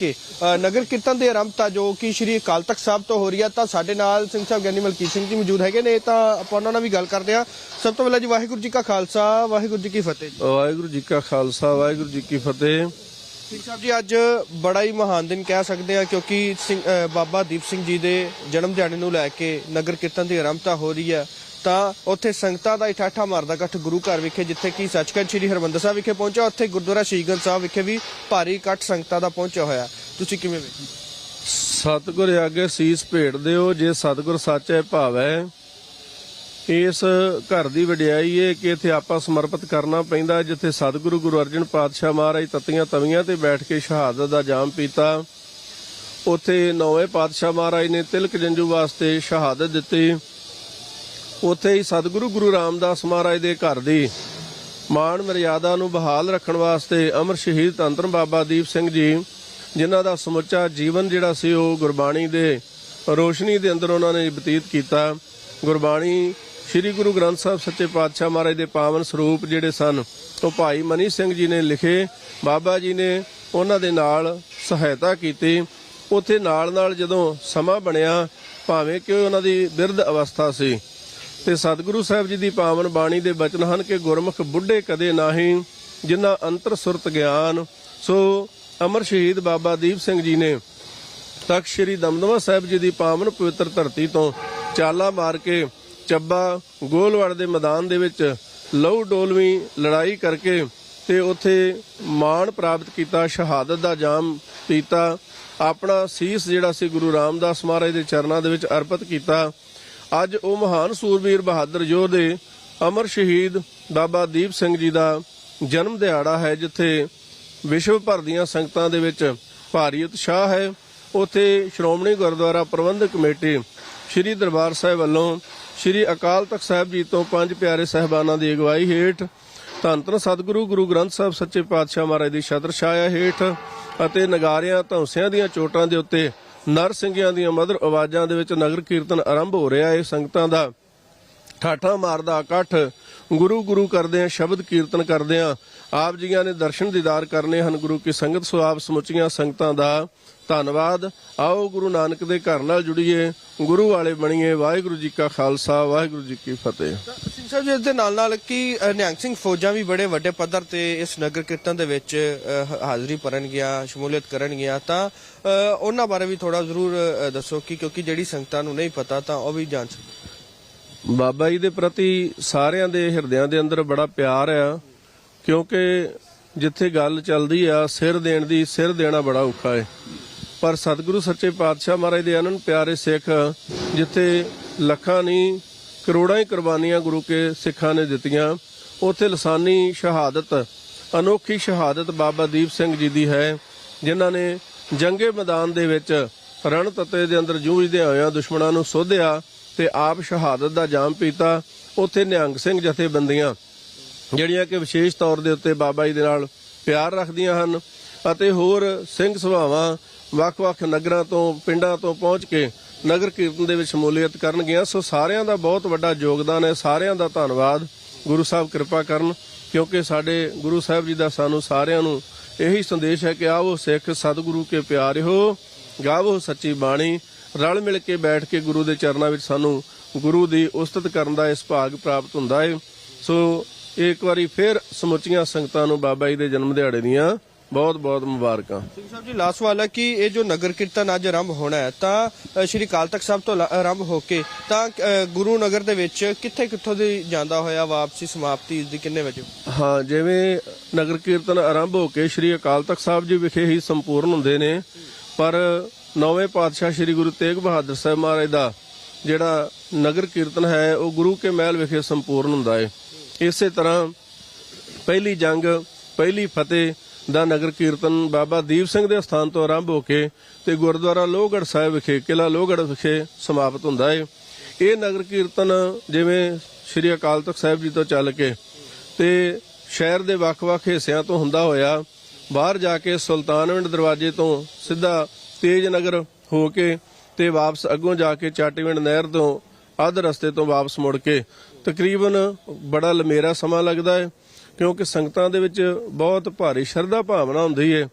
ਕਿ ਨਗਰ ਕੀਰਤਨ ਦੀ ਆਰੰਭਤਾ ਜੋ ਕਿ ਸ਼੍ਰੀ ਅਕਾਲ ਤਖਤ ਸਾਹਿਬ ਤੋਂ ਹੋ ਰਹੀ ਹੈ ਤਾਂ ਸਾਡੇ ਨਾਲ ਸਿੰਘ ਸਾਹਿਬ ਗਿਆਨੀ ਮਲਕੀਤ ਸਿੰਘ ਜੀ ਮੌਜੂਦ ਹੈਗੇ ਨੇ ਤਾਂ ਆਪਾਂ ਉਹਨਾਂ ਨਾਲ ਵੀ ਗੱਲ ਕਰਦੇ ਹਾਂ। ਸਭ ਤੋਂ ਪਹਿਲਾਂ ਜੀ ਵਾਹਿਗੁਰੂ ਜੀ ਕਾ ਖਾਲਸਾ ਵਾਹਿਗੁਰੂ ਜੀ ਕੀ ਫਤਿਹ ਵਾਹਿਗੁਰੂ ਜੀ ਕਾ ਖਾਲਸਾ ਵਾਹਿਗੁਰੂ ਜੀ ਕੀ ਫਤਿਹ। ਸਿੰਘ ਸਾਹਿਬ ਜੀ ਅੱਜ ਬੜਾ ਹੀ ਮਹਾਨ ਦਿਨ ਕਹਿ ਸਕਦੇ ਹਾਂ ਕਿਉਂਕਿ ਬਾਬਾ ਦੀਪ ਸਿੰਘ ਜੀ ਦੇ ਜਨਮ ਦਿਹਾੜੇ ਨੂੰ ਲੈ ਕੇ ਨਗਰ ਕੀਰਤਨ ਦੀ ਆਰੰਭਤਾ ਹੋ ਰਹੀ ਹੈ। ਤਾਂ ਉੱਥੇ ਸੰਗਤਾਂ ਦਾ ਇਠਾਠਾ ਮਾਰਦਾ ਇਕੱਠ ਗੁਰੂ ਘਰ ਵਿਖੇ, ਜਿੱਥੇ ਕਿ ਸੱਚਖੰਡ ਸ੍ਰੀ ਹਰਮੰਦਰ ਸਾਹਿਬ ਵਿਖੇ ਪਹੁੰਚਿਆ। ਉੱਥੇ ਗੁਰਦੁਆਰਾ ਸ਼ਹੀਦਗੰਜ ਸਾਹਿਬ ਵਿਖੇ ਵੀ ਭਾਰੀ ਇਕੱਠ ਸੰਗਤਾਂ ਦਾ ਪਹੁੰਚਿਆ ਹੋਇਆ। ਤੁਸੀਂ ਕਿਵੇਂ ਵੇਖਦੇ ਸਤਿਗੁਰ ਆਗੇ ਸੀਸ ਭੇਟ ਦਿਓ, ਜੇ ਸਤਿਗੁਰ ਸੱਚ ਹੈ ਭਾਵੈ। ਇਸ ਘਰ ਦੀ ਵਡਿਆਈ ਏ ਕਿ ਇੱਥੇ ਆਪਾਂ ਸਮਰਪਿਤ ਕਰਨਾ ਪੈਂਦਾ, ਜਿੱਥੇ ਸਤਿਗੁਰੂ ਗੁਰੂ ਅਰਜਨ ਪਾਤਸ਼ਾਹ ਮਹਾਰਾਜ ਤਤੀਆਂ ਤਵੀਆਂ ਤੇ ਬੈਠ ਕੇ ਸ਼ਹਾਦਤ ਦਾ ਜਾਮ ਪੀਤਾ। ਉੱਥੇ ਨੌਵੇਂ ਪਾਤਸ਼ਾਹ ਮਹਾਰਾਜ ਨੇ ਤਿਲਕ ਜੰਜੂ ਵਾਸਤੇ ਸ਼ਹਾਦਤ ਦਿੱਤੀ। ਉੱਥੇ ਹੀ ਸਤਿਗੁਰੂ ਗੁਰੂ ਰਾਮਦਾਸ ਮਹਾਰਾਜ ਦੇ ਘਰ ਦੀ ਮਾਣ ਮਰਿਆਦਾ ਨੂੰ ਬਹਾਲ ਰੱਖਣ ਵਾਸਤੇ ਅਮਰ ਸ਼ਹੀਦ ਤੰਤਰ ਬਾਬਾ ਦੀਪ ਸਿੰਘ ਜੀ, ਜਿਨ੍ਹਾਂ ਦਾ ਸਮੁੱਚਾ ਜੀਵਨ ਜਿਹੜਾ ਸੀ ਉਹ ਗੁਰਬਾਣੀ ਦੇ ਰੋਸ਼ਨੀ ਦੇ ਅੰਦਰ ਉਹਨਾਂ ਨੇ ਬਤੀਤ ਕੀਤਾ। ਗੁਰਬਾਣੀ ਸ੍ਰੀ ਗੁਰੂ ਗ੍ਰੰਥ ਸਾਹਿਬ ਸੱਚੇ ਪਾਤਸ਼ਾਹ ਮਹਾਰਾਜ ਦੇ ਪਾਵਨ ਸਰੂਪ ਜਿਹੜੇ ਸਨ, ਉਹ ਭਾਈ ਮਨੀ ਸਿੰਘ ਜੀ ਨੇ ਲਿਖੇ। ਬਾਬਾ ਜੀ ਨੇ ਉਹਨਾਂ ਦੇ ਨਾਲ ਸਹਾਇਤਾ ਕੀਤੀ। ਉੱਥੇ ਨਾਲ ਨਾਲ ਜਦੋਂ ਸਮਾਂ ਬਣਿਆ, ਭਾਵੇਂ ਕਿ ਉਹਨਾਂ ਦੀ ਬਿਰਧ ਅਵਸਥਾ ਸੀ ਤੇ ਸਤਿਗੁਰੂ ਸਾਹਿਬ ਜੀ ਦੀ ਪਾਵਨ ਬਾਣੀ ਦੇ ਬਚਨ ਹਨ ਕਿ ਗੁਰਮੁਖ ਬੁੱਢੇ ਕਦੇ ਨਾਹੀਂ, ਜਿਨ੍ਹਾਂ ਅੰਤਰ ਸੁਰਤ ਗਿਆਨ। ਸੋ ਅਮਰ ਸ਼ਹੀਦ ਬਾਬਾ ਦੀਪ ਸਿੰਘ ਜੀ ਨੇ ਤਖਤ ਸ੍ਰੀ ਦਮਦਮਾ ਸਾਹਿਬ ਜੀ ਦੀ ਪਾਵਨ ਪਵਿੱਤਰ ਧਰਤੀ ਤੋਂ ਚਾਲਾ ਮਾਰ ਕੇ ਚੱਬਾ ਗੋਲਵੜ ਦੇ ਮੈਦਾਨ ਦੇ ਵਿੱਚ ਲਹੂ ਡੋਲਵੀਂ ਲੜਾਈ ਕਰਕੇ ਤੇ ਉੱਥੇ ਮਾਣ ਪ੍ਰਾਪਤ ਕੀਤਾ, ਸ਼ਹਾਦਤ ਦਾ ਜਾਮ ਪੀਤਾ, ਆਪਣਾ ਸੀਸ ਜਿਹੜਾ ਸੀ ਗੁਰੂ ਰਾਮਦਾਸ ਮਹਾਰਾਜ ਦੇ ਚਰਨਾਂ ਦੇ ਵਿੱਚ ਅਰਪਿਤ ਕੀਤਾ। ਅੱਜ ਉਹ ਮਹਾਨ ਸੂਰਬੀਰ ਬਹਾਦਰ ਯੋਧੇ ਅਮਰ ਸ਼ਹੀਦ ਬਾਬਾ ਦੀਪ ਸਿੰਘ ਜੀ ਦਾ ਜਨਮ ਦਿਹਾੜਾ ਹੈ, ਜਿੱਥੇ ਵਿਸ਼ਵ ਭਰ ਦੀਆਂ ਸੰਗਤਾਂ ਦੇ ਵਿੱਚ ਭਾਰੀ ਉਤਸ਼ਾਹ ਹੈ। ਉੱਥੇ ਸ਼੍ਰੋਮਣੀ ਗੁਰਦੁਆਰਾ ਪ੍ਰਬੰਧਕ ਕਮੇਟੀ ਸ੍ਰੀ ਦਰਬਾਰ ਸਾਹਿਬ ਵੱਲੋਂ ਸ੍ਰੀ ਅਕਾਲ ਤਖਤ ਸਾਹਿਬ ਜੀ ਤੋਂ ਪੰਜ ਪਿਆਰੇ ਸਹਿਬਾਨਾਂ ਦੀ ਅਗਵਾਈ ਹੇਠ ਧੰਨ ਧੰਨ ਸਤਿਗੁਰੂ, ਗੁਰੂ ਗ੍ਰੰਥ ਸਾਹਿਬ, ਸੱਚੇ ਪਾਤਸ਼ਾਹ ਮਹਾਰਾਜ ਦੀ ਛਤਰ ਛਾਇਆ ਹੇਠ ਅਤੇ ਨਗਾਰਿਆਂ, ਧੌਂਸਿਆਂ ਦੀਆਂ ਚੋਟਾਂ ਦੇ ਉੱਤੇ ਨਰ ਸਿੰਘਾਂ ਦੀਆਂ ਮਧੁਰ ਆਵਾਜ਼ਾਂ ਦੇ ਵਿੱਚ ਨਗਰ ਕੀਰਤਨ ਆਰੰਭ ਹੋ ਰਿਹਾ ਹੈ। ਸੰਗਤਾਂ ਦਾ ਠਾਠਾ ਮਾਰਦਾ ਇਕੱਠ ਗੁਰੂ ਗੁਰੂ ਕਰਦੇ ਆ ਸ਼ਬਦ ਕੀਰਤਨ ਕਰਦੇ ਆ ਆਪ ਜੀਆਂ ਨੇ ਦਰਸ਼ਨ ਦੀਦਾਰ ਕਰਨੇ ਹਨ। ਗੁਰੂ ਕੀ ਸੰਗਤ ਸੋ ਆਪ ਸਮੁੱਚੀਆਂ ਸੰਗਤਾਂ ਦਾ ਧੰਨਵਾਦ। ਆਓ ਗੁਰੂ ਨਾਨਕ ਦੇ ਘਰ ਨਾਲ ਜੁੜੀਏ। ਗੁਰੂ ਵਾਲੇ ਬਣੀਏ। ਵਾਹਿਗੁਰੂ ਜੀ ਕਾ ਖਾਲਸਾ ਵਾਹਿਗੁਰੂ ਜੀ ਕੀ ਫਤਿਹ। ਸਿੰਘ ਸਾਹਿਬ ਜੀ ਇਸ ਦੇ ਨਾਲ ਨਾਲ ਕਿ ਨਿਹੰਗ ਸਿੰਘ ਫੌਜਾਂ ਵੀ ਬੜੇ ਵੱਡੇ ਪੱਧਰ ਤੇ ਇਸ ਨਗਰ ਕੀਰਤਨ ਦੇ ਵਿੱਚ ਹਾਜ਼ਰੀ ਭਰਨਗੀਆਂ ਸ਼ਮੂਲੀਅਤ ਕਰਨਗੀਆਂ ਤਾਂ ਅ, ਉਹਨਾਂ ਬਾਰੇ ਵੀ ਥੋੜਾ ਜ਼ਰੂਰ ਦੱਸੋ ਕਿ ਕਿਉਂਕਿ ਜਿਹੜੀ ਸੰਗਤਾਂ ਨੂੰ ਨਹੀਂ ਪਤਾ ਤਾਂ ਉਹ ਵੀ ਜਾਣ ਸਕਣ ਬਾਬਾ ਜੀ ਦੇ ਪ੍ਰਤੀ ਸਾਰਿਆਂ ਦੇ ਹਿਰਦਿਆਂ ਦੇ ਅੰਦਰ ਬੜਾ ਪਿਆਰ ਆ। ਕਿਉਂਕਿ ਜਿੱਥੇ ਗੱਲ ਚੱਲਦੀ ਆ ਸਿਰ ਦੇਣ ਦੀ ਸਿਰ ਦੇਣਾ ਬੜਾ ਔਖਾ ਹੈ ਪਰ ਸਤਿਗੁਰੂ ਸੱਚੇ ਪਾਤਸ਼ਾਹ ਮਹਾਰਾਜ ਦੇ ਅਨੰਦ ਪਿਆਰੇ ਸਿੱਖ, ਜਿੱਥੇ ਲੱਖਾਂ ਨਹੀਂ ਕਰੋੜਾਂ ਹੀ ਕੁਰਬਾਨੀਆਂ ਗੁਰੂ ਕੇ ਸਿੱਖਾਂ ਨੇ ਦਿੱਤੀਆਂ, ਉੱਥੇ ਲਸਾਨੀ ਸ਼ਹਾਦਤ, ਅਨੋਖੀ ਸ਼ਹਾਦਤ ਬਾਬਾ ਦੀਪ ਸਿੰਘ ਜੀ ਦੀ ਹੈ, ਜਿਨ੍ਹਾਂ ਨੇ ਜੰਗੇ ਮੈਦਾਨ ਦੇ ਵਿੱਚ ਰਣ ਤੱਤੇ ਦੇ ਅੰਦਰ ਜੂਝਦੇ ਹੋਇਆਂ ਦੁਸ਼ਮਣਾਂ ਨੂੰ ਸੋਧਿਆ ਤੇ ਆਪ ਸ਼ਹਾਦਤ ਦਾ ਜਾਮ ਪੀਤਾ, ਉੱਥੇ ਨਿਹੰਗ ਸਿੰਘ ਜਥੇਬੰਦੀਆਂ, ਜਿਹੜੀਆਂ ਕਿ ਵਿਸ਼ੇਸ਼ ਤੌਰ ਦੇ ਉੱਤੇ ਬਾਬਾ ਜੀ ਦੇ ਨਾਲ ਪਿਆਰ ਰੱਖਦੀਆਂ ਹਨ ਅਤੇ ਹੋਰ ਸਿੰਘ ਸਭਾਵਾਂ ਵੱਖ-ਵੱਖ ਨਗਰਾਂ ਤੋਂ, ਪਿੰਡਾਂ ਤੋਂ ਪਹੁੰਚ ਕੇ ਨਗਰ ਕੀਰਤਨ ਦੇ ਵਿੱਚ ਸ਼ਮੂਲੀਅਤ ਕਰਨਗੀਆਂ। ਸੋ ਸਾਰਿਆਂ ਦਾ ਬਹੁਤ ਵੱਡਾ ਯੋਗਦਾਨ ਹੈ। ਸਾਰਿਆਂ ਦਾ ਧੰਨਵਾਦ। ਗੁਰੂ ਸਾਹਿਬ ਕਿਰਪਾ ਕਰਨ, ਕਿਉਂਕਿ ਸਾਡੇ ਗੁਰੂ ਸਾਹਿਬ ਜੀ ਦਾ ਸਾਨੂੰ ਸਾਰਿਆਂ ਨੂੰ ਇਹੀ ਸੰਦੇਸ਼ ਹੈ ਕਿ ਆਓ ਸਿੱਖ ਸਤਿਗੁਰੂ ਕੇ ਪਿਆਰਿਓ, ਗਾਵੋ ਸੱਚੀ ਬਾਣੀ, ਰਲ ਮਿਲ ਕੇ ਬੈਠ ਕੇ ਗੁਰੂ ਦੇ ਚਰਨਾਂ ਵਿੱਚ ਸਾਨੂੰ ਗੁਰੂ ਦੀ ਉਸਤਤ ਕਰਨ ਦਾ ਇਸ ਭਾਗ ਪ੍ਰਾਪਤ ਹੁੰਦਾ ਹੈ। ਸੋ ਇੱਕ ਵਾਰੀ ਫਿਰ ਸਮੁੱਚੀਆਂ ਸੰਗਤਾਂ ਨੂੰ ਬਾਬਾ ਜੀ ਦੇ ਜਨਮ ਦਿਹਾੜੇ ਦੀਆਂ ਬਹੁਤ ਬਹੁਤ ਮੁਬਾਰਕਾਂ। ਸਿੰਘ ਸਾਹਿਬ ਜੀ ਲਾਸਟ ਸਵਾਲ ਹੈ ਕਿ ਇਹ ਜੋ ਨਗਰ ਕੀਰਤਨ ਅੱਜ ਆਰੰਭ ਹੋਣਾ ਹੈ ਤਾਂ ਸ਼੍ਰੀ ਅਕਾਲ ਤਖਤ ਸਾਹਿਬ ਤੋਂ ਆਰੰਭ ਹੋ ਕੇ ਤਾਂ ਗੁਰੂ ਨਗਰ ਦੇ ਵਿੱਚ ਕਿੱਥੇ ਕਿੱਥੋਂ ਦੀ ਜਾਂਦਾ ਹੋਇਆ ਵਾਪਸੀ ਸਮਾਪਤੀ ਇਸ ਦੀ ਕਿੰਨੇ ਵਜੇ? ਹਾਂ ਜਿਵੇਂ ਨਗਰ ਕੀਰਤਨ ਆਰੰਭ ਹੋ ਕੇ ਸ੍ਰੀ ਅਕਾਲ ਤਖਤ ਸਾਹਿਬ ਜੀ ਵਿਖੇ ਹੀ ਸੰਪੂਰਨ ਹੁੰਦੇ ਨੇ ਪਰ ਨੌਵੇਂ ਪਾਤਸ਼ਾਹ ਸ੍ਰੀ ਗੁਰੂ ਤੇਗ ਬਹਾਦਰ ਸਾਹਿਬ ਮਹਾਰਾਜ ਦਾ ਜਿਹੜਾ ਨਗਰ ਕੀਰਤਨ ਹੈ ਉਹ ਗੁਰੂ ਕੇ ਮਹਿਲ ਵਿਖੇ ਸੰਪੂਰਨ ਹੁੰਦਾ ਹੈ। ਇਸੇ ਤਰ੍ਹਾਂ ਪਹਿਲੀ ਜੰਗ ਪਹਿਲੀ ਫਤਿਹ ਦਾ ਨਗਰ ਕੀਰਤਨ ਬਾਬਾ ਦੀਪ ਸਿੰਘ ਦੇ ਸਥਾਨ ਤੋਂ ਆਰੰਭ ਹੋ ਕੇ ਤੇ ਗੁਰਦੁਆਰਾ ਲੋਹਗੜ੍ਹ ਸਾਹਿਬ ਵਿਖੇ ਕਿਲਾ ਲੋਹਗੜ੍ਹ ਵਿਖੇ ਸਮਾਪਤ ਹੁੰਦਾ ਹੈ ਇਹ ਨਗਰ ਕੀਰਤਨ ਜਿਵੇਂ ਸ੍ਰੀ ਅਕਾਲ ਤਖਤ ਸਾਹਿਬ ਜੀ ਤੋਂ ਚੱਲ ਕੇ ਤੇ ਸ਼ਹਿਰ ਦੇ ਵੱਖ-ਵੱਖ ਹਿੱਸਿਆਂ ਤੋਂ ਹੁੰਦਾ ਹੋਇਆ, ਬਾਹਰ ਜਾ ਕੇ ਸੁਲਤਾਨਵਿੰਡ ਦਰਵਾਜ਼ੇ ਤੋਂ ਸਿੱਧਾ ਤੇਜ ਨਗਰ ਹੋ ਕੇ ਤੇ ਵਾਪਸ ਅੱਗੋਂ ਜਾ ਕੇ ਚਾਟੀਵਿੰਡ ਨਹਿਰ ਤੋਂ ਅੱਧ ਰਸਤੇ ਤੋਂ ਵਾਪਸ ਮੁੜ ਕੇ ਤਕਰੀਬਨ ਬੜਾ ਲੰਮੇਰਾ ਸਮਾਂ ਲੱਗਦਾ ਹੈ ਕਿਉਂਕਿ ਸੰਗਤਾਂ ਦੇ ਵਿੱਚ ਬਹੁਤ ਭਾਰੀ ਸ਼ਰਧਾ ਭਾਵਨਾ ਹੁੰਦੀ ਹੈ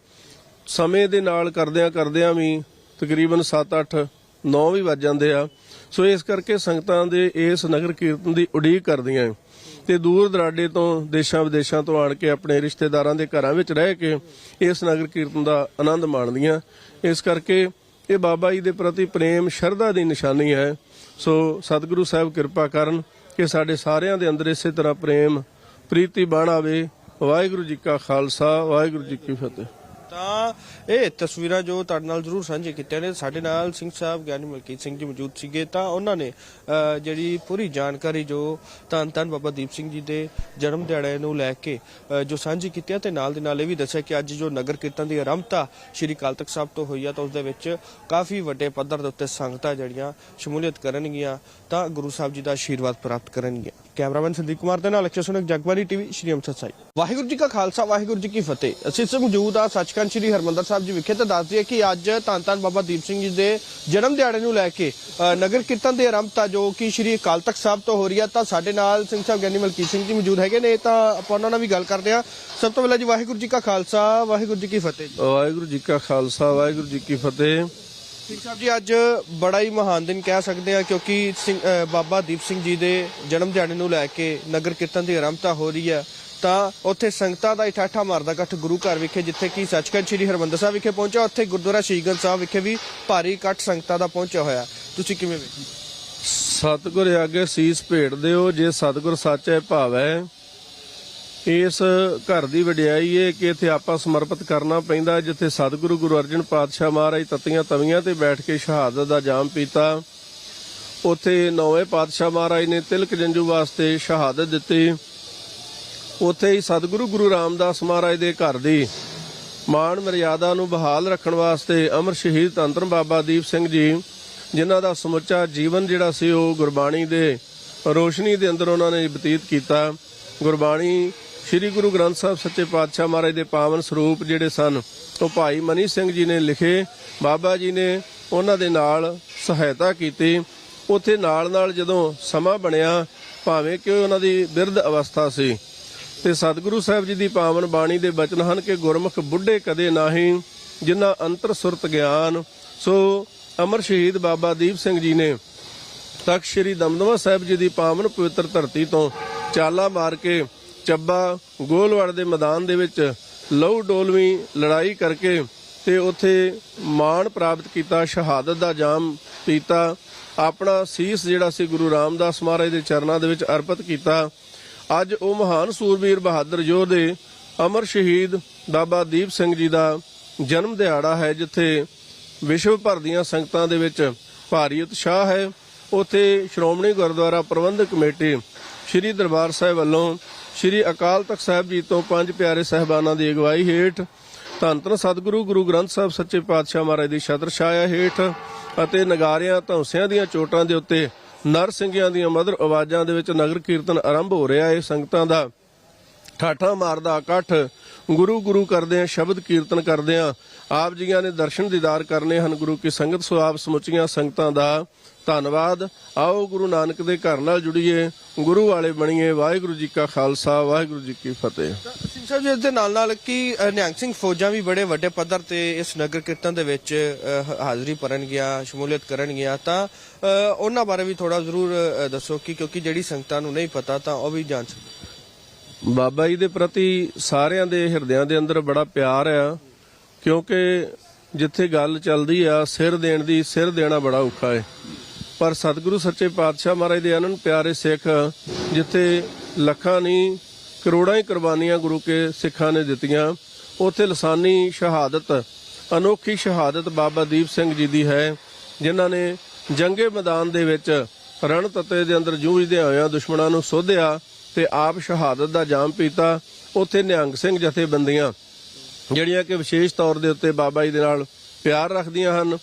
ਸਮੇਂ ਦੇ ਨਾਲ ਕਰਦਿਆਂ ਕਰਦਿਆਂ ਵੀ ਤਕਰੀਬਨ 7-8 9 ਵੀ ਵੱਜ ਜਾਂਦੇ ਆ। ਸੋ ਇਸ ਕਰਕੇ ਸੰਗਤਾਂ ਦੇ ਇਸ ਨਗਰ ਕੀਰਤਨ ਦੀ ਉਡੀਕ ਕਰਦੀਆਂ ਏ। ਤੇ ਦੂਰ ਦਰਾਡੇ ਤੋਂ ਦੇਸ਼ਾਂ ਵਿਦੇਸ਼ਾਂ ਤੋਂ ਆਣ ਕੇ ਆਪਣੇ ਰਿਸ਼ਤੇਦਾਰਾਂ ਦੇ ਘਰਾਂ ਵਿੱਚ ਰਹਿ ਕੇ ਇਸ ਨਗਰ ਕੀਰਤਨ ਦਾ ਆਨੰਦ ਮਾਣਦੀਆਂ। ਇਸ ਕਰਕੇ ਇਹ ਬਾਬਾ ਜੀ ਦੇ ਪ੍ਰਤੀ ਪ੍ਰੇਮ, ਸ਼ਰਧਾ ਦੀ ਨਿਸ਼ਾਨੀ ਹੈ। ਸੋ ਸਤਿਗੁਰੂ ਸਾਹਿਬ ਕਿਰਪਾ ਕਰਨ ਕਿ ਸਾਡੇ ਸਾਰਿਆਂ ਦੇ ਅੰਦਰ ਇਸੇ ਤਰ੍ਹਾਂ ਪ੍ਰੇਮ ਪ੍ਰੀਤੀ ਬਣ ਆਵੇ ਵਾਹਿਗੁਰੂ ਜੀ ਕਾ ਖਾਲਸਾ, ਵਾਹਿਗੁਰੂ ਜੀ ਕੀ ਫਤਿਹ। ਤਾਂ ਇਹ ਤਸਵੀਰਾਂ ਜੋ ਤੁਹਾਡੇ ਨਾਲ ਜ਼ਰੂਰ ਸਾਂਝੇ ਕੀਤੀਆਂ ਨੇ, ਸਾਡੇ ਨਾਲ ਸਿੰਘ ਸਾਹਿਬ ਗਿਆਨੀ ਮਲਕੀਤ ਸਿੰਘ ਜੀ ਮੌਜੂਦ ਸੀਗੇ। ਤਾਂ ਉਹਨਾਂ ਨੇ ਜਿਹੜੀ ਪੂਰੀ ਜਾਣਕਾਰੀ ਜੋ ਧੰਨ ਧੰਨ ਬਾਬਾ ਦੀਪ ਸਿੰਘ ਜੀ ਦੇ ਜਨਮ ਦਿਹਾੜੇ ਨੂੰ ਲੈ ਕੇ ਜੋ ਸਾਂਝੀ ਕੀਤੀ ਹੈ ਤੇ ਨਾਲ ਦੇ ਨਾਲ ਇਹ ਵੀ ਦੱਸਿਆ ਕਿ ਅੱਜ ਜੋ ਨਗਰ ਕੀਰਤਨ ਦੀ ਆਰੰਭਤਾ ਸ਼੍ਰੀ ਅਕਾਲ ਤਖਤ ਸਾਹਿਬ ਤੋਂ ਹੋਈ ਆ, ਤਾਂ ਉਸ ਦੇ ਵਿੱਚ ਕਾਫੀ ਵੱਡੇ ਪੱਧਰ ਦੇ ਉੱਤੇ ਸੰਗਤਾਂ ਜਿਹੜੀਆਂ ਸ਼ਮੂਲੀਅਤ ਕਰਨਗੀਆਂ, ਤਾਂ ਗੁਰੂ ਸਾਹਿਬ ਜੀ ਦਾ ਆਸ਼ੀਰਵਾਦ ਪ੍ਰਾਪਤ ਕਰਨਗੀਆਂ। ਕੈਮਰਾਮੈਨ ਸੰਦੀਪ ਕੁਮਾਰ ਦੇ ਨਾਲ ਅਕਸ਼ਰ ਸੁਨਕ ਜਗਬਾਨੀ ਟੀਵੀ ਸ਼੍ਰੀ ਅੰਮ੍ਰਿਤਸਰ ਸਾਹਿਬ ਵਾਹਿਗੁਰੂ ਜੀ ਕਾ ਖਾਲਸਾ ਵਾਹਿਗੁਰੂ ਜੀ ਕੀ ਫਤਿਹ। ਅਸੀਂ ਵਕਤ ਮੌਜੂਦ ਆ ਸੱਚਖੰਡ ਸ਼੍ਰੀ ਹਰਮੰਦਰ ਸਾਹਿਬ ਜੀ ਵਿਖੇ ਤੇ ਦੱਸ ਦਈਏ ਕਿ ਅੱਜ ਧੰਨ ਧੰਨ ਬਾਬਾ ਦੀਪ ਸਿੰਘ ਜੀ ਦੇ ਜਨਮ ਦਿਹਾੜੇ ਨੂੰ ਲੈ ਕੇ ਨਗਰ ਕੀਰਤਨ ਦੀ ਆਰੰਭਤਾ ਜੋ ਕਿ ਸ਼੍ਰੀ ਅਕਾਲ ਤਖਤ ਸਾਹਿਬ ਤੋਂ ਹੋ ਰਹੀ ਹੈ ਤਾਂ ਸਾਡੇ ਨਾਲ ਸਿੰਘ ਸਾਹਿਬ ਗਿਆਨੀ ਮਲਕੀਤ ਸਿੰਘ ਜੀ ਮੌਜੂਦ ਹੈਗੇ ਨੇ। ਤਾਂ ਆਪਾਂ ਉਹਨਾਂ ਨਾਲ ਵੀ ਗੱਲ ਕਰਦੇ ਹਾਂ। ਸਭ ਤੋਂ ਪਹਿਲਾਂ ਜੀ ਵਾਹਿਗੁਰੂ ਜੀ ਕਾ ਖਾਲਸਾ ਵਾਹਿਗੁਰੂ ਜੀ ਕੀ ਫਤਿਹ ਵਾਹਿਗੁਰੂ ਜੀ ਕਾ ਖਾਲਸਾ ਵਾਹਿਗੁਰੂ ਜੀ ਕੀ ਫਤਿਹ। ਸਿੰਘ ਸਾਹਿਬ ਜੀ, ਅੱਜ ਬੜਾ ਹੀ ਮਹਾਨ ਦਿਨ ਕਹਿ ਸਕਦੇ ਆ ਕਿਉਂਕਿ ਬਾਬਾ ਦੀਪ ਸਿੰਘ ਜੀ ਦੇ ਜਨਮ ਦਿਹਾੜੇ ਨੂੰ ਲੈ ਕੇ ਨਗਰ ਕੀਰਤਨ ਦੀ ਆਰੰਭਤਾ ਹੋ ਰਹੀ ਹੈ। ਤਾਂ ਉੱਥੇ ਸੰਗਤਾਂ ਦਾ ਇਠਾਠਾ ਮਾਰਦਾ ਇਕੱਠ ਗੁਰੂ ਘਰ ਵਿਖੇ, ਜਿੱਥੇ ਕਿ ਸੱਚਖੰਡ ਸ੍ਰੀ ਹਰਮੰਦਰ ਸਾਹਿਬ ਵਿਖੇ ਪਹੁੰਚਿਆ। ਉੱਥੇ ਗੁਰਦੁਆਰਾ ਸ਼ਹੀਦਗੰਜ ਸਾਹਿਬ ਵਿਖੇ ਵੀ ਭਾਰੀ ਇਕੱਠ ਸੰਗਤਾਂ ਦਾ ਪਹੁੰਚਿਆ ਹੋਇਆ। ਤੁਸੀਂ ਕਿਵੇਂ ਵੇਖਦੇ ਸਤਿਗੁਰ ਆਗੇ ਸੀਸ ਭੇਟ ਦਿਓ, ਜੇ ਸਤਿਗੁਰ ਸੱਚੇ ਭਾਵੈ। ਇਸ ਘਰ ਦੀ ਵਡਿਆਈ ਹੈ ਕਿ ਇੱਥੇ ਆਪਾਂ ਸਮਰਪਿਤ ਕਰਨਾ ਪੈਂਦਾ, ਜਿੱਥੇ ਸਤਿਗੁਰੂ ਗੁਰੂ ਅਰਜਨ ਪਾਤਸ਼ਾਹ ਮਹਾਰਾਜ ਤਤੀਆਂ ਤਵੀਆਂ ਤੇ ਬੈਠ ਕੇ ਸ਼ਹਾਦਤ ਦਾ ਜਾਮ ਪੀਤਾ। ਉੱਥੇ ਨੌਵੇਂ ਪਾਤਸ਼ਾਹ ਮਹਾਰਾਜ ਨੇ ਤਿਲਕ ਜੰਜੂ ਵਾਸਤੇ ਸ਼ਹਾਦਤ ਦਿੱਤੀ। ਉੱਥੇ ਹੀ ਸਤਿਗੁਰੂ ਗੁਰੂ ਰਾਮਦਾਸ ਮਹਾਰਾਜ ਦੇ ਘਰ ਦੀ ਮਾਣ ਮਰਿਆਦਾ ਨੂੰ ਬਹਾਲ ਰੱਖਣ ਵਾਸਤੇ ਅਮਰ ਸ਼ਹੀਦ ਤੰਤਰ ਬਾਬਾ ਦੀਪ ਸਿੰਘ ਜੀ, ਜਿਨ੍ਹਾਂ ਦਾ ਸਮੁੱਚਾ ਜੀਵਨ ਜਿਹੜਾ ਸੀ ਉਹ ਗੁਰਬਾਣੀ ਦੇ ਰੋਸ਼ਨੀ ਦੇ ਅੰਦਰ ਉਹਨਾਂ ਨੇ ਬਤੀਤ ਕੀਤਾ। ਗੁਰਬਾਣੀ ਸ੍ਰੀ ਗੁਰੂ ਗ੍ਰੰਥ ਸਾਹਿਬ ਸੱਚੇ ਪਾਤਸ਼ਾਹ ਮਹਾਰਾਜ ਦੇ ਪਾਵਨ ਸਰੂਪ ਜਿਹੜੇ ਸਨ, ਉਹ ਭਾਈ ਮਨੀ ਸਿੰਘ ਜੀ ਨੇ ਲਿਖੇ, ਬਾਬਾ ਜੀ ਨੇ ਉਹਨਾਂ ਦੇ ਨਾਲ ਸਹਾਇਤਾ ਕੀਤੀ। ਉੱਥੇ ਨਾਲ ਨਾਲ ਜਦੋਂ ਸਮਾਂ ਬਣਿਆ, ਭਾਵੇਂ ਕਿ ਉਹਨਾਂ ਦੀ ਬਿਰਧ ਅਵਸਥਾ ਸੀ। ਤੇ ਸਤਿਗੁਰੂ ਸਾਹਿਬ ਜੀ ਦੀ ਪਾਵਨ ਬਾਣੀ ਦੇ ਬਚਨ ਹਨ ਕਿ ਗੁਰਮੁਖ ਬੁੱਢੇ ਕਦੇ ਨਾਹੀਂ ਜਿਨ੍ਹਾਂ ਅੰਤਰ ਸੁਰਤ ਗਿਆਨ, ਸੋ ਅਮਰ ਸ਼ਹੀਦ ਬਾਬਾ ਦੀਪ ਸਿੰਘ ਜੀ ਨੇ ਤਖਤ ਸ੍ਰੀ ਦਮਦਮਾ ਸਾਹਿਬ ਜੀ ਦੀ ਪਾਵਨ ਪਵਿੱਤਰ ਧਰਤੀ ਤੋਂ ਚਾਲਾ ਮਾਰ ਕੇ ਚੱਬਾ ਗੋਲਵਾੜ ਦੇ ਮੈਦਾਨ ਦੇ ਵਿੱਚ ਲਹੂ ਡੋਲਵੀਂ ਲੜਾਈ ਕਰਕੇ ਤੇ ਉੱਥੇ ਮਾਣ ਪ੍ਰਾਪਤ ਕੀਤਾ, ਸ਼ਹਾਦਤ ਦਾ ਜਾਮ ਪੀਤਾ, ਆਪਣਾ ਸੀਸ ਜਿਹੜਾ ਸੀ ਗੁਰੂ ਰਾਮਦਾਸ ਮਹਾਰਾਜ ਦੇ ਚਰਨਾਂ ਦੇ ਵਿੱਚ ਅਰਪਿਤ ਕੀਤਾ। ਅੱਜ ਉਹ ਮਹਾਨ ਸੂਰਬੀਰ ਬਹਾਦਰ ਯੋਧੇ ਅਮਰ ਸ਼ਹੀਦ ਬਾਬਾ ਦੀਪ ਸਿੰਘ ਜੀ ਦਾ ਜਨਮ ਦਿਹਾੜਾ ਹੈ, ਜਿੱਥੇ ਵਿਸ਼ਵ ਭਰ ਦੀਆਂ ਸੰਗਤਾਂ ਦੇ ਵਿੱਚ ਭਾਰੀ ਉਤਸ਼ਾਹ ਹੈ। ਉੱਥੇ ਸ਼੍ਰੋਮਣੀ ਗੁਰਦੁਆਰਾ ਪ੍ਰਬੰਧਕ ਕਮੇਟੀ ਸ੍ਰੀ ਦਰਬਾਰ ਸਾਹਿਬ ਵੱਲੋਂ ਸ੍ਰੀ ਅਕਾਲ ਤਖਤ ਸਾਹਿਬ ਜੀ ਤੋਂ ਪੰਜ ਪਿਆਰੇ ਸਹਿਬਾਨਾਂ ਦੀ ਅਗਵਾਈ ਹੇਠ ਧੰਨ ਧੰਨ ਸਤਿਗੁਰੂ, ਗੁਰੂ ਗ੍ਰੰਥ ਸਾਹਿਬ, ਸੱਚੇ ਪਾਤਸ਼ਾਹ ਮਹਾਰਾਜ ਦੀ ਛਤਰ ਛਾਇਆ ਹੇਠ ਅਤੇ ਨਗਾਰਿਆਂ, ਧੌਂਸਿਆਂ ਦੀਆਂ ਚੋਟਾਂ ਦੇ ਉੱਤੇ ਨਰ ਸਿੰਘਾਂ ਦੀਆਂ ਮਧੁਰ ਆਵਾਜ਼ਾਂ ਦੇ ਵਿੱਚ ਨਗਰ ਕੀਰਤਨ ਆਰੰਭ ਹੋ ਰਿਹਾ ਹੈ। ਸੰਗਤਾਂ ਦਾ ਠਾਠਾ ਮਾਰਦਾ ਇਕੱਠ ਗੁਰੂ ਗੁਰੂ ਕਰਦੇ ਆ ਸ਼ਬਦ ਕੀਰਤਨ ਕਰਦੇ ਆ ਆਪ ਜੀਆਂ ਨੇ ਦਰਸ਼ਨ ਦੀਦਾਰ ਕਰਨੇ ਹਨ। ਗੁਰੂ ਕੀ ਸੰਗਤ ਸੋ ਆਪ ਸਮੁੱਚੀਆਂ ਸੰਗਤਾਂ ਦਾ ਧੰਨਵਾਦ। ਆਓ ਗੁਰੂ ਨਾਨਕ ਦੇ ਘਰ ਨਾਲ ਜੁੜੀਏ। ਗੁਰੂ ਵਾਲੇ ਬਣੀਏ। ਵਾਹਿਗੁਰੂ ਜੀ ਕਾ ਖਾਲਸਾ ਵਾਹਿਗੁਰੂ ਜੀ ਕੀ ਫਤਿਹ। ਸਿੰਘ ਸਾਹਿਬ ਜੀ ਇਸ ਦੇ ਨਾਲ ਨਾਲ ਕਿ ਨਿਹੰਗ ਸਿੰਘ ਫੌਜਾਂ ਵੀ ਬੜੇ ਵੱਡੇ ਪੱਧਰ ਤੇ ਇਸ ਨਗਰ ਕੀਰਤਨ ਦੇ ਵਿੱਚ ਹਾਜ਼ਰੀ ਭਰਨਗੀਆਂ ਸ਼ਮੂਲੀਅਤ ਕਰਨਗੀਆਂ ਤਾਂ ਅ, ਉਹਨਾਂ ਬਾਰੇ ਵੀ ਥੋੜਾ ਜ਼ਰੂਰ ਦੱਸੋ ਕਿ ਕਿਉਂਕਿ ਜਿਹੜੀ ਸੰਗਤਾਂ ਨੂੰ ਨਹੀਂ ਪਤਾ ਤਾਂ ਉਹ ਵੀ ਜਾਣ ਸਕਣ ਬਾਬਾ ਜੀ ਦੇ ਪ੍ਰਤੀ ਸਾਰਿਆਂ ਦੇ ਹਿਰਦਿਆਂ ਦੇ ਅੰਦਰ ਬੜਾ ਪਿਆਰ ਆ। ਕਿਉਂਕਿ ਜਿੱਥੇ ਗੱਲ ਚੱਲਦੀ ਆ ਸਿਰ ਦੇਣ ਦੀ ਸਿਰ ਦੇਣਾ ਬੜਾ ਔਖਾ ਹੈ ਪਰ ਸਤਿਗੁਰੂ ਸੱਚੇ ਪਾਤਸ਼ਾਹ ਮਹਾਰਾਜ ਦੇ ਅਨੰਦ ਪਿਆਰੇ ਸਿੱਖ, ਜਿੱਥੇ ਲੱਖਾਂ ਨਹੀਂ, ਕਰੋੜਾਂ ਹੀ ਕੁਰਬਾਨੀਆਂ ਗੁਰੂ ਕੇ ਸਿੱਖਾਂ ਨੇ ਦਿੱਤੀਆਂ, ਉੱਥੇ ਲਸਾਨੀ ਸ਼ਹਾਦਤ, ਅਨੋਖੀ ਸ਼ਹਾਦਤ ਬਾਬਾ ਦੀਪ ਸਿੰਘ ਜੀ ਦੀ ਹੈ, ਜਿਨ੍ਹਾਂ ਨੇ ਜੰਗੇ ਮੈਦਾਨ ਦੇ ਵਿੱਚ ਰਣ ਤੱਤੇ ਦੇ ਅੰਦਰ ਜੂਝਦੇ ਹੋਇਆਂ ਦੁਸ਼ਮਣਾਂ ਨੂੰ ਸੋਧਿਆ ਤੇ ਆਪ ਸ਼ਹਾਦਤ ਦਾ ਜਾਮ ਪੀਤਾ, ਉਥੇ ਨਿਹੰਗ ਸਿੰਘ ਜਥੇਬੰਦੀਆਂ, ਜਿਹੜੀਆਂ ਕਿ ਵਿਸ਼ੇਸ਼ ਤੌਰ ਦੇ ਉੱਤੇ ਬਾਬਾ ਜੀ ਦੇ ਨਾਲ ਪਿਆਰ ਰੱਖਦੀਆਂ ਹਨ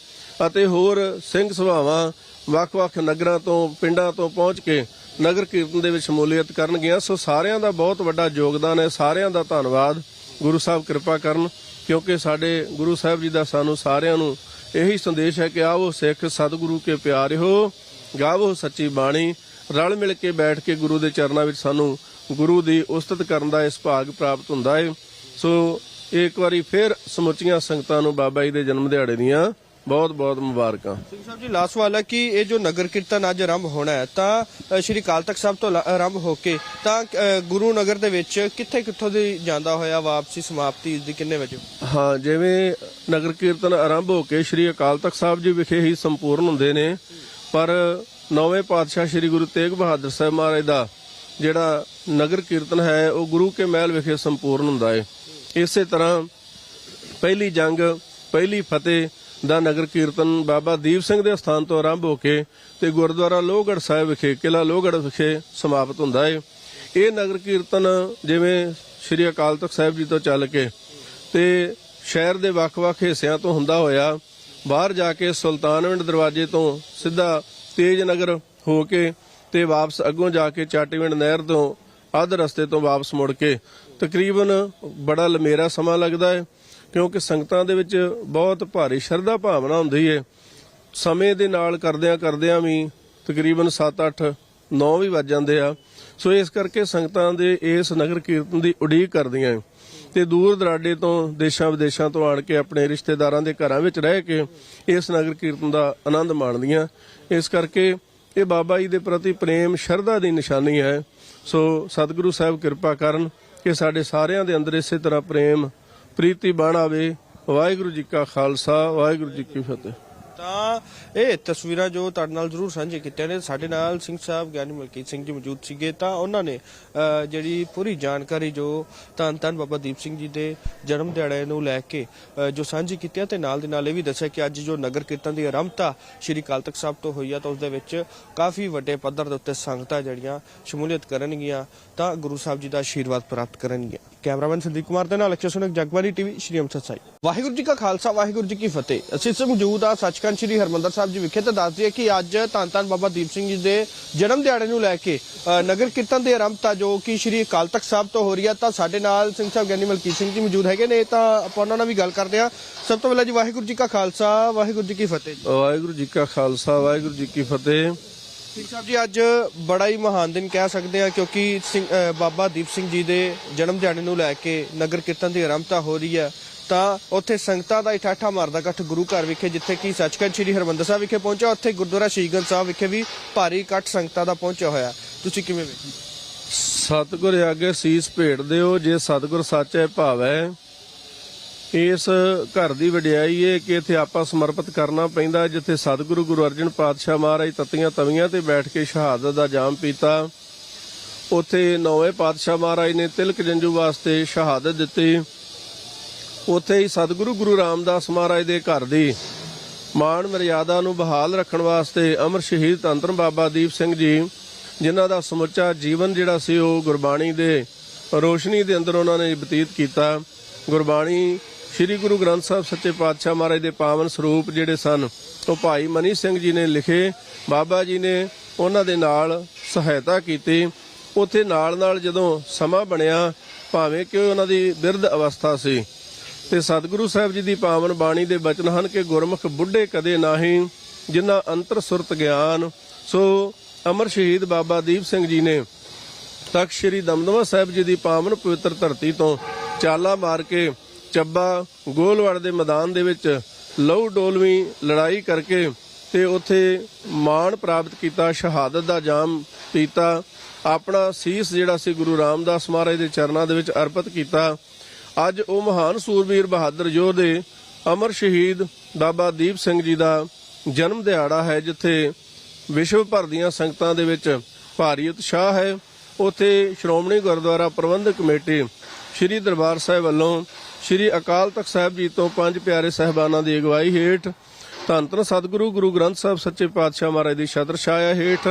ਅਤੇ ਹੋਰ ਸਿੰਘ ਸਭਾਵਾਂ ਵੱਖ-ਵੱਖ ਨਗਰਾਂ ਤੋਂ, ਪਿੰਡਾਂ ਤੋਂ ਪਹੁੰਚ ਕੇ ਨਗਰ ਕੀਰਤਨ ਦੇ ਵਿੱਚ ਸ਼ਮੂਲੀਅਤ ਕਰਨਗੀਆਂ। ਸੋ ਸਾਰਿਆਂ ਦਾ ਬਹੁਤ ਵੱਡਾ ਯੋਗਦਾਨ ਹੈ। ਸਾਰਿਆਂ ਦਾ ਧੰਨਵਾਦ। ਗੁਰੂ ਸਾਹਿਬ ਕਿਰਪਾ ਕਰਨ, ਕਿਉਂਕਿ ਸਾਡੇ ਗੁਰੂ ਸਾਹਿਬ ਜੀ ਦਾ ਸਾਨੂੰ ਸਾਰਿਆਂ ਨੂੰ ਇਹੀ ਸੰਦੇਸ਼ ਹੈ ਕਿ ਆਓ ਸਿੱਖ ਸਤਿਗੁਰੂ ਕੇ ਪਿਆਰਿਓ, ਗਾਵੋ ਸੱਚੀ ਬਾਣੀ, ਰਲ ਮਿਲ ਕੇ ਬੈਠ ਕੇ ਗੁਰੂ ਦੇ ਚਰਨਾਂ ਵਿੱਚ ਸਾਨੂੰ ਗੁਰੂ ਦੀ ਉਸਤਤ ਕਰਨ ਦਾ ਇਸ ਭਾਗ ਪ੍ਰਾਪਤ ਹੁੰਦਾ ਹੈ। ਸੋ ਇੱਕ ਵਾਰੀ ਫਿਰ ਸਮੁੱਚੀਆਂ ਸੰਗਤਾਂ ਨੂੰ ਬਾਬਾ ਜੀ ਦੇ ਜਨਮ ਦਿਹਾੜੇ ਦੀਆਂ ਬਹੁਤ ਬਹੁਤ ਮੁਬਾਰਕਾਂ। ਸਿੰਘ ਸਾਹਿਬ ਜੀ ਲਾਸਟ ਸਵਾਲ ਹੈ ਕਿ ਇਹ ਜੋ ਨਗਰ ਕੀਰਤਨ ਅੱਜ ਆਰੰਭ ਹੋਣਾ ਹੈ ਤਾਂ ਸ਼੍ਰੀ ਅਕਾਲ ਤਖਤ ਸਾਹਿਬ ਤੋਂ ਆਰੰਭ ਹੋ ਕੇ ਤਾਂ ਗੁਰੂ ਨਗਰ ਦੇ ਵਿੱਚ ਕਿੱਥੇ ਕਿੱਥੋਂ ਦੀ ਜਾਂਦਾ ਹੋਇਆ ਵਾਪਸੀ ਸਮਾਪਤੀ ਇਸ ਦੀ ਕਿੰਨੇ ਵਜੇ? ਹਾਂ ਜਿਵੇਂ ਨਗਰ ਕੀਰਤਨ ਆਰੰਭ ਹੋ ਕੇ ਸ੍ਰੀ ਅਕਾਲ ਤਖਤ ਸਾਹਿਬ ਜੀ ਵਿਖੇ ਹੀ ਸੰਪੂਰਨ ਹੁੰਦੇ ਨੇ ਪਰ ਨੌਵੇਂ ਪਾਤਸ਼ਾਹ ਸ੍ਰੀ ਗੁਰੂ ਤੇਗ ਬਹਾਦਰ ਸਾਹਿਬ ਮਹਾਰਾਜ ਦਾ ਜਿਹੜਾ ਨਗਰ ਕੀਰਤਨ ਹੈ ਉਹ ਗੁਰੂ ਕੇ ਮਹਿਲ ਵਿਖੇ ਸੰਪੂਰਨ ਹੁੰਦਾ ਹੈ। ਇਸੇ ਤਰ੍ਹਾਂ ਪਹਿਲੀ ਜੰਗ ਪਹਿਲੀ ਫਤਿਹ ਦਾ ਨਗਰ ਕੀਰਤਨ ਬਾਬਾ ਦੀਪ ਸਿੰਘ ਦੇ ਸਥਾਨ ਤੋਂ ਆਰੰਭ ਹੋ ਕੇ ਤੇ ਗੁਰਦੁਆਰਾ ਲੋਹਗੜ੍ਹ ਸਾਹਿਬ ਵਿਖੇ ਕਿਲਾ ਲੋਹਗੜ੍ਹ ਵਿਖੇ ਸਮਾਪਤ ਹੁੰਦਾ ਹੈ ਇਹ ਨਗਰ ਕੀਰਤਨ ਜਿਵੇਂ ਸ੍ਰੀ ਅਕਾਲ ਤਖਤ ਸਾਹਿਬ ਜੀ ਤੋਂ ਚੱਲ ਕੇ ਤੇ ਸ਼ਹਿਰ ਦੇ ਵੱਖ-ਵੱਖ ਹਿੱਸਿਆਂ ਤੋਂ ਹੁੰਦਾ ਹੋਇਆ, ਬਾਹਰ ਜਾ ਕੇ ਸੁਲਤਾਨਵਿੰਡ ਦਰਵਾਜ਼ੇ ਤੋਂ ਸਿੱਧਾ ਤੇਜ ਨਗਰ ਹੋ ਕੇ ਤੇ ਵਾਪਸ ਅੱਗੋਂ ਜਾ ਕੇ ਚਾਟੀਵਿੰਡ ਨਹਿਰ ਤੋਂ ਅੱਧ ਰਸਤੇ ਤੋਂ ਵਾਪਸ ਮੁੜ ਕੇ ਤਕਰੀਬਨ ਬੜਾ ਲੰਮੇਰਾ ਸਮਾਂ ਲੱਗਦਾ ਹੈ ਕਿਉਂਕਿ ਸੰਗਤਾਂ ਦੇ ਵਿੱਚ ਬਹੁਤ ਭਾਰੀ ਸ਼ਰਧਾ ਭਾਵਨਾ ਹੁੰਦੀ ਹੈ ਸਮੇਂ ਦੇ ਨਾਲ ਕਰਦਿਆਂ ਕਰਦਿਆਂ ਵੀ ਤਕਰੀਬਨ 7-8 9 ਵੀ ਵੱਜ ਜਾਂਦੇ ਆ। ਸੋ ਇਸ ਕਰਕੇ ਸੰਗਤਾਂ ਦੇ ਇਸ ਨਗਰ ਕੀਰਤਨ ਦੀ ਉਡੀਕ ਕਰਦੀਆਂ ਹੈ ਤੇ ਦੂਰ ਦਰਾਡੇ ਤੋਂ, ਦੇਸ਼ਾਂ ਵਿਦੇਸ਼ਾਂ ਤੋਂ ਆਣ ਕੇ ਆਪਣੇ ਰਿਸ਼ਤੇਦਾਰਾਂ ਦੇ ਘਰਾਂ ਵਿੱਚ ਰਹਿ ਕੇ ਇਸ ਨਗਰ ਕੀਰਤਨ ਦਾ ਆਨੰਦ ਮਾਣਦੀਆਂ। ਇਸ ਕਰਕੇ ਇਹ ਬਾਬਾ ਜੀ ਦੇ ਪ੍ਰਤੀ ਪ੍ਰੇਮ, ਸ਼ਰਧਾ ਦੀ ਨਿਸ਼ਾਨੀ ਹੈ। ਸੋ ਸਤਿਗੁਰੂ ਸਾਹਿਬ ਕਿਰਪਾ ਕਰਨ ਕਿ ਸਾਡੇ ਸਾਰਿਆਂ ਦੇ ਅੰਦਰ ਇਸੇ ਤਰ੍ਹਾਂ ਪ੍ਰੇਮ ਪ੍ਰੀਤੀ ਬਣ ਆਵੇ ਵਾਹਿਗੁਰੂ ਜੀ ਕਾ ਖਾਲਸਾ, ਵਾਹਿਗੁਰੂ ਜੀ ਕੀ ਫਤਿਹ। ਤਾਂ ਇਹ ਤਸਵੀਰਾਂ ਜੋ ਤੁਹਾਡੇ ਨਾਲ ਜ਼ਰੂਰ ਸਾਂਝੇ ਕੀਤੀਆਂ ਨੇ, ਸਾਡੇ ਨਾਲ ਸਿੰਘ ਸਾਹਿਬ ਗਿਆਨੀ ਮਲਕੀਤ ਸਿੰਘ ਜੀ ਮੌਜੂਦ ਸੀਗੇ। ਤਾਂ ਉਹਨਾਂ ਨੇ ਜਿਹੜੀ ਪੂਰੀ ਜਾਣਕਾਰੀ ਜੋ ਧੰਨ ਧੰਨ ਬਾਬਾ ਦੀਪ ਸਿੰਘ ਜੀ ਦੇ ਜਨਮ ਦਿਹਾੜੇ ਨੂੰ ਲੈ ਕੇ ਜੋ ਸਾਂਝੀ ਕੀਤੀ ਹੈ ਤੇ ਨਾਲ ਦੇ ਨਾਲ ਇਹ ਵੀ ਦੱਸਿਆ ਕਿ ਅੱਜ ਜੋ ਨਗਰ ਕੀਰਤਨ ਦੀ ਆਰੰਭਤਾ ਸ਼੍ਰੀ ਅਕਾਲ ਤਖਤ ਸਾਹਿਬ ਤੋਂ ਹੋਈ ਆ, ਤਾਂ ਉਸ ਦੇ ਵਿੱਚ ਕਾਫੀ ਵੱਡੇ ਪੱਧਰ ਦੇ ਉੱਤੇ ਸੰਗਤਾਂ ਜਿਹੜੀਆਂ ਸ਼ਮੂਲੀਅਤ ਕਰਨਗੀਆਂ, ਤਾਂ ਗੁਰੂ ਸਾਹਿਬ ਜੀ ਦਾ ਆਸ਼ੀਰਵਾਦ ਪ੍ਰਾਪਤ ਕਰਨਗੀਆਂ। ਕੈਮਰਾਮੈਨ ਸੰਦੀਪ ਕੁਮਾਰ ਦੇ ਨਾਲ ਅਕਸ਼ਰ ਸੁਨਕ ਜਗਬਾਨੀ ਟੀਵੀ ਸ਼੍ਰੀ ਅੰਮ੍ਰਿਤਸਰ ਸਾਹਿਬ ਵਾਹਿਗੁਰੂ ਜੀ ਕਾ ਖਾਲਸਾ ਵਾਹਿਗੁਰੂ ਜੀ ਕੀ ਫਤਿਹ। ਅਸੀਂ ਵਕਤ ਮੌਜੂਦ ਆ ਸੱਚਖੰਡ ਸ਼੍ਰੀ ਹਰਮੰਦਰ ਸਾਹਿਬ ਜੀ ਵਿਖੇ ਤੇ ਦੱਸ ਦਈਏ ਕਿ ਅੱਜ ਧੰਨ ਧੰਨ ਬਾਬਾ ਦੀਪ ਸਿੰਘ ਜੀ ਦੇ ਜਨਮ ਦਿਹਾੜੇ ਨੂੰ ਲੈ ਕੇ ਨਗਰ ਕੀਰਤਨ ਦੀ ਆਰੰਭਤਾ ਜੋ ਕਿ ਸ਼੍ਰੀ ਅਕਾਲ ਤਖਤ ਸਾਹਿਬ ਤੋਂ ਹੋ ਰਹੀ ਹੈ ਤਾਂ ਸਾਡੇ ਨਾਲ ਸਿੰਘ ਸਾਹਿਬ ਗਿਆਨੀ ਮਲਕੀਤ ਸਿੰਘ ਜੀ ਮੌਜੂਦ ਹੈਗੇ ਨੇ। ਤਾਂ ਆਪਾਂ ਉਹਨਾਂ ਨਾਲ ਵੀ ਗੱਲ ਕਰਦੇ ਹਾਂ। ਸਭ ਤੋਂ ਪਹਿਲਾਂ ਜੀ ਵਾਹਿਗੁਰੂ ਜੀ ਕਾ ਖਾਲਸਾ ਵਾਹਿਗੁਰੂ ਜੀ ਕੀ ਫਤਿਹ ਵਾਹਿਗੁਰੂ ਜੀ ਕਾ ਖਾਲਸਾ ਵਾਹਿਗੁਰੂ ਜੀ ਕੀ ਫਤਿਹ। ਸਿੰਘ ਸਾਹਿਬ ਜੀ, ਅੱਜ ਬੜਾ ਹੀ ਮਹਾਨ ਦਿਨ ਕਹਿ ਸਕਦੇ ਆ ਕਿਉਂਕਿ ਬਾਬਾ ਦੀਪ ਸਿੰਘ ਜੀ ਦੇ ਜਨਮ ਦਿਹਾੜੇ ਨੂੰ ਲੈ ਕੇ ਨਗਰ ਕੀਰਤਨ ਦੀ ਆਰੰਭਤਾ ਹੋ ਰਹੀ ਹੈ। ਤਾਂ ਉੱਥੇ ਸੰਗਤਾਂ ਦਾ ਇਠਾਠਾ ਮਾਰਦਾ ਇਕੱਠ ਗੁਰੂ ਘਰ ਵਿਖੇ, ਜਿੱਥੇ ਕਿ ਸੱਚਖੰਡ ਸ੍ਰੀ ਹਰਮੰਦਰ ਸਾਹਿਬ ਵਿਖੇ ਪਹੁੰਚਿਆ। ਉੱਥੇ ਗੁਰਦੁਆਰਾ ਸ਼ਹੀਦਗੰਜ ਸਾਹਿਬ ਵਿਖੇ ਵੀ ਭਾਰੀ ਇਕੱਠ ਸੰਗਤਾਂ ਦਾ ਪਹੁੰਚਿਆ ਹੋਇਆ। ਤੁਸੀਂ ਕਿਵੇਂ ਵੇਖਦੇ ਸਤਿਗੁਰ ਆਗੇ ਸੀਸ ਭੇਟ ਦਿਓ, ਜੇ ਸਤਿਗੁਰ ਸੱਚੇ ਭਾਵੈ। ਇਸ ਘਰ ਦੀ ਵਡਿਆਈ ਹੈ ਕਿ ਇੱਥੇ ਆਪਾਂ ਸਮਰਪਿਤ ਕਰਨਾ ਪੈਂਦਾ, ਜਿੱਥੇ ਸਤਿਗੁਰੂ ਗੁਰੂ ਅਰਜਨ ਪਾਤਸ਼ਾਹ ਮਹਾਰਾਜ ਤਤੀਆਂ ਤਵੀਆਂ ਤੇ ਬੈਠ ਕੇ ਸ਼ਹਾਦਤ ਦਾ ਜਾਮ ਪੀਤਾ। ਉੱਥੇ ਨੌਵੇਂ ਪਾਤਸ਼ਾਹ ਮਹਾਰਾਜ ਨੇ ਤਿਲਕ ਜੰਜੂ ਵਾਸਤੇ ਸ਼ਹਾਦਤ ਦਿੱਤੀ। ਉੱਥੇ ਹੀ ਸਤਿਗੁਰੂ ਗੁਰੂ ਰਾਮਦਾਸ ਮਹਾਰਾਜ ਦੇ ਘਰ ਦੀ ਮਾਣ ਮਰਿਆਦਾ ਨੂੰ ਬਹਾਲ ਰੱਖਣ ਵਾਸਤੇ ਅਮਰ ਸ਼ਹੀਦ ਤੰਤਰ ਬਾਬਾ ਦੀਪ ਸਿੰਘ ਜੀ, ਜਿਨ੍ਹਾਂ ਦਾ ਸਮੁੱਚਾ ਜੀਵਨ ਜਿਹੜਾ ਸੀ ਉਹ ਗੁਰਬਾਣੀ ਦੇ ਰੋਸ਼ਨੀ ਦੇ ਅੰਦਰ ਉਹਨਾਂ ਨੇ ਬਤੀਤ ਕੀਤਾ। ਗੁਰਬਾਣੀ ਸ੍ਰੀ ਗੁਰੂ ਗ੍ਰੰਥ ਸਾਹਿਬ ਸੱਚੇ ਪਾਤਸ਼ਾਹ ਮਹਾਰਾਜ ਦੇ ਪਾਵਨ ਸਰੂਪ ਜਿਹੜੇ ਸਨ, ਉਹ ਭਾਈ ਮਨੀ ਸਿੰਘ ਜੀ ਨੇ ਲਿਖੇ, ਬਾਬਾ ਜੀ ਨੇ ਉਹਨਾਂ ਦੇ ਨਾਲ ਸਹਾਇਤਾ ਕੀਤੀ। ਉੱਥੇ ਨਾਲ ਨਾਲ ਜਦੋਂ ਸਮਾਂ ਬਣਿਆ, ਭਾਵੇਂ ਕਿ ਉਹਨਾਂ ਦੀ ਬਿਰਧ ਅਵਸਥਾ ਸੀ। ਤੇ ਸਤਿਗੁਰੂ ਸਾਹਿਬ ਜੀ ਦੀ ਪਾਵਨ ਬਾਣੀ ਦੇ ਬਚਨ ਹਨ ਕਿ ਗੁਰਮੁਖ ਬੁੱਢੇ ਕਦੇ ਨਾਹੀਂ, ਜਿਨ੍ਹਾਂ ਅੰਤਰ ਸੁਰਤ ਗਿਆਨ, ਸੋ ਅਮਰ ਸ਼ਹੀਦ ਬਾਬਾ ਦੀਪ ਸਿੰਘ ਜੀ ਨੇ ਤਖਤ ਸ੍ਰੀ ਦਮਦਮਾ ਸਾਹਿਬ ਜੀ ਦੀ ਪਾਵਨ ਪਵਿੱਤਰ ਧਰਤੀ ਤੋਂ ਚਾਲਾ ਮਾਰ ਕੇ ਚੱਬਾ ਗੋਲਵਾੜ ਦੇ ਮੈਦਾਨ ਦੇ ਵਿੱਚ ਲਹੂ ਡੋਲਵੀਂ ਲੜਾਈ ਕਰਕੇ ਤੇ ਉੱਥੇ ਮਾਣ ਪ੍ਰਾਪਤ ਕੀਤਾ, ਸ਼ਹਾਦਤ ਦਾ ਜਾਮ ਪੀਤਾ, ਆਪਣਾ ਸੀਸ ਜਿਹੜਾ ਸੀ ਗੁਰੂ ਰਾਮਦਾਸ ਮਹਾਰਾਜ ਦੇ ਚਰਨਾਂ ਦੇ ਵਿੱਚ ਅਰਪਿਤ ਕੀਤਾ। ਅੱਜ ਉਹ ਮਹਾਨ ਸੂਰਬੀਰ ਬਹਾਦਰ ਯੋਧੇ ਅਮਰ ਸ਼ਹੀਦ ਬਾਬਾ ਦੀਪ ਸਿੰਘ ਜੀ ਦਾ ਜਨਮ ਦਿਹਾੜਾ ਹੈ, ਜਿੱਥੇ ਵਿਸ਼ਵ ਭਰ ਦੀਆਂ ਸੰਗਤਾਂ ਦੇ ਵਿੱਚ ਭਾਰੀ ਉਤਸ਼ਾਹ ਹੈ। ਉੱਥੇ ਸ਼੍ਰੋਮਣੀ ਗੁਰਦੁਆਰਾ ਪ੍ਰਬੰਧਕ ਕਮੇਟੀ ਸ੍ਰੀ ਦਰਬਾਰ ਸਾਹਿਬ ਵੱਲੋਂ ਸ੍ਰੀ ਅਕਾਲ ਤਖਤ ਸਾਹਿਬ ਜੀ ਤੋਂ ਪੰਜ ਪਿਆਰੇ ਸਹਿਬਾਨਾਂ ਦੀ ਅਗਵਾਈ ਹੇਠ ਧੰਨ ਧੰਨ ਸਤਿਗੁਰੂ, ਗੁਰੂ ਗ੍ਰੰਥ ਸਾਹਿਬ, ਸੱਚੇ ਪਾਤਸ਼ਾਹ ਮਹਾਰਾਜ ਦੀ ਛਤਰ ਛਾਇਆ ਹੇਠ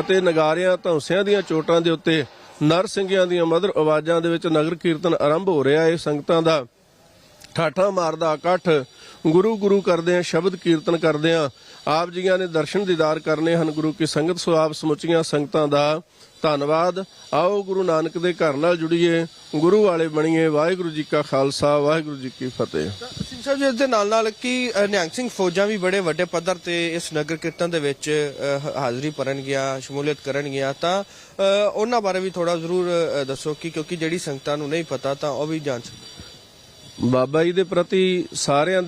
ਅਤੇ ਨਗਾਰਿਆਂ, ਧੌਂਸਿਆਂ ਦੀਆਂ ਚੋਟਾਂ ਦੇ ਉੱਤੇ ਨਰ ਸਿੰਘਾਂ ਦੀਆਂ ਮਧੁਰ ਆਵਾਜ਼ਾਂ ਦੇ ਵਿੱਚ ਨਗਰ ਕੀਰਤਨ ਆਰੰਭ ਹੋ ਰਿਹਾ ਹੈ। ਸੰਗਤਾਂ ਦਾ ਠਾਠਾ ਮਾਰਦਾ ਇਕੱਠ ਗੁਰੂ ਗੁਰੂ ਕਰਦੇ ਆ ਸ਼ਬਦ ਕੀਰਤਨ ਕਰਦੇ ਆ ਆਪ ਜੀਆਂ ਨੇ ਦਰਸ਼ਨ ਦੀਦਾਰ ਕਰਨੇ ਹਨ ਗੁਰੂ ਕੀ ਸੰਗਤ ਸੋ ਆਪ ਸਮੁੱਚੀਆਂ ਸੰਗਤਾਂ ਦਾ ਧੰਨਵਾਦ। ਆਓ ਗੁਰੂ ਨਾਨਕ ਦੇ ਘਰ ਨਾਲ ਜੁੜੀਏ ਗੁਰੂ ਵਾਲੇ ਬਣੀਏ ਵਾਹਿਗੁਰੂ ਜੀ ਕਾ ਖਾਲਸਾ ਵਾਹਿਗੁਰੂ ਜੀ ਕੀ ਫਤਿਹ। ਸਿੰਘ ਸਾਹਿਬ ਜੀ ਇਸ ਦੇ ਨਾਲ ਨਾਲ ਕਿ ਨਿਹੰਗ ਸਿੰਘ ਫੌਜਾਂ ਵੀ ਬੜੇ ਵੱਡੇ ਪੱਧਰ ਤੇ ਇਸ ਨਗਰ ਕੀਰਤਨ ਦੇ ਵਿੱਚ ਹਾਜ਼ਰੀ ਭਰਨਗੀਆਂ ਸ਼ਮੂਲੀਅਤ ਕਰਨਗੀਆਂ ਤਾਂ ਅ, ਉਹਨਾਂ ਬਾਰੇ ਵੀ ਥੋੜਾ ਜ਼ਰੂਰ ਦੱਸੋ ਕਿ ਕਿਉਂਕਿ ਜਿਹੜੀ ਸੰਗਤਾਂ ਨੂੰ ਨਹੀਂ ਪਤਾ ਤਾਂ ਉਹ ਵੀ ਜਾਣ ਸਕਣ ਬਾਬਾ ਜੀ ਦੇ ਪ੍ਰਤੀ ਸਾਰਿਆਂ